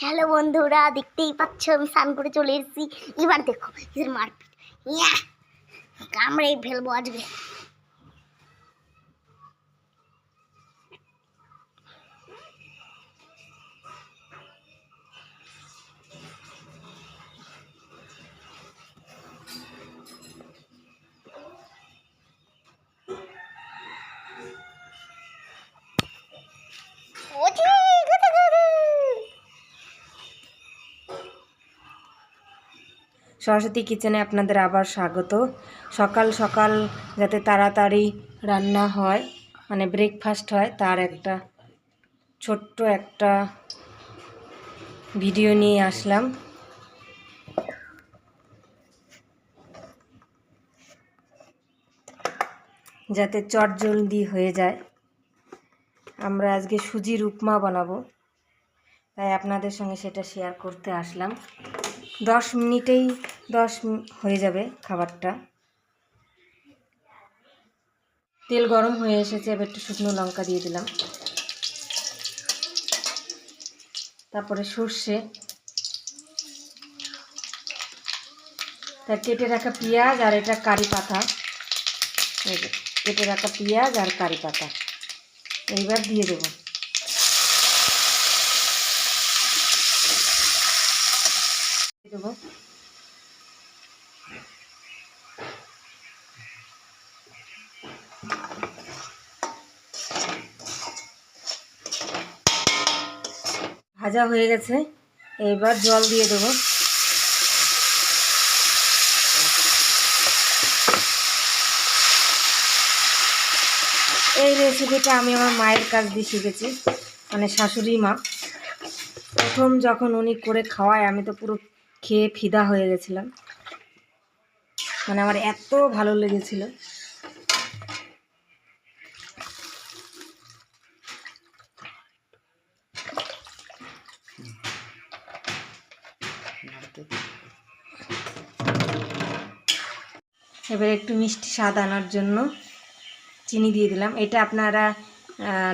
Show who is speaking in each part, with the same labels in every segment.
Speaker 1: Hello বন্ধুরা, দেখতেই পাচ্ছ, আমি স্নান করে চলে এসেছি। এবার দেখো, এদের মারপিট। ইয়া, কামড়েই ফেলব আজকে।
Speaker 2: সরস্বতী কিচেনে আপনাদের আবার স্বাগত। সকাল সকাল যাতে তাড়াতাড়ি রান্না হয় মানে ব্রেকফাস্ট হয়, তার একটা ছোট্ট একটা ভিডিও নিয়ে আসলাম। যাতে চটজলদি হয়ে যায়। আমরা আজকে সুজির উপমা বানাবো। তাই আপনাদের সঙ্গে সেটা শেয়ার করতে আসলাম। দশ মিনিটেই দশ হয়ে যাবে খাবারটা। তেল গরম হয়ে এসেছে, এবার একটু শুকনো লঙ্কা দিয়ে দিলাম। তারপরে সর্ষে। তা কেটে রাখা পেঁয়াজ আর এটা কারি পাতা। কেটে রাখা পেঁয়াজ আর কারি পাতা। এইবার দিয়ে দেবো। দেবো। ভাজা হয়ে গেছে। এবার জল দিয়ে দেবো। এই রেসিপিটা আমি আমার মায়ের কাছ দিয়ে শিখেছি মানে শাশুড়ি মা। প্রথম যখন উনি করে খাওয়ায়, আমি তো পুরো খেয়ে ফিদা হয়ে গেছিলাম। মানে আমার এত ভালো লেগেছিল। এবার একটু মিষ্টি স্বাদ আনার জন্য চিনি দিয়ে দিলাম। এটা আপনারা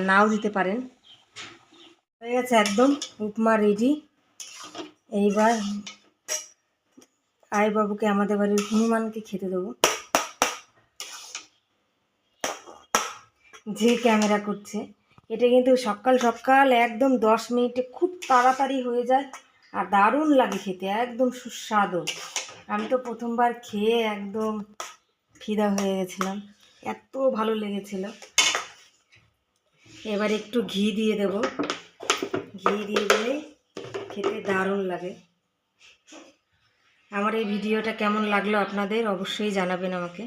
Speaker 2: নাও দিতে পারেন। হয়ে গেছে একদম উপমা রেডি এইবার আয় বাবুকে আমাদের বাড়ির হনুমানকে খেতে দেবো। যে ক্যামেরা করছে, এটা কিন্তু সকাল সকাল একদম দশ মিনিটে খুব তাড়াতাড়ি হয়ে যায় আর দারুণ লাগে খেতে, একদম সুস্বাদু। আমি তো প্রথমবার খেয়ে একদম ফিদা হয়ে গেছিলাম, এত ভালো লেগেছিল। এবার একটু ঘি দিয়ে দেব। ঘি দিয়ে দিলে খেতে দারুণ লাগে। আমার এই ভিডিওটা কেমন লাগল আপনাদের অবশ্যই জানাবেন আমাকে।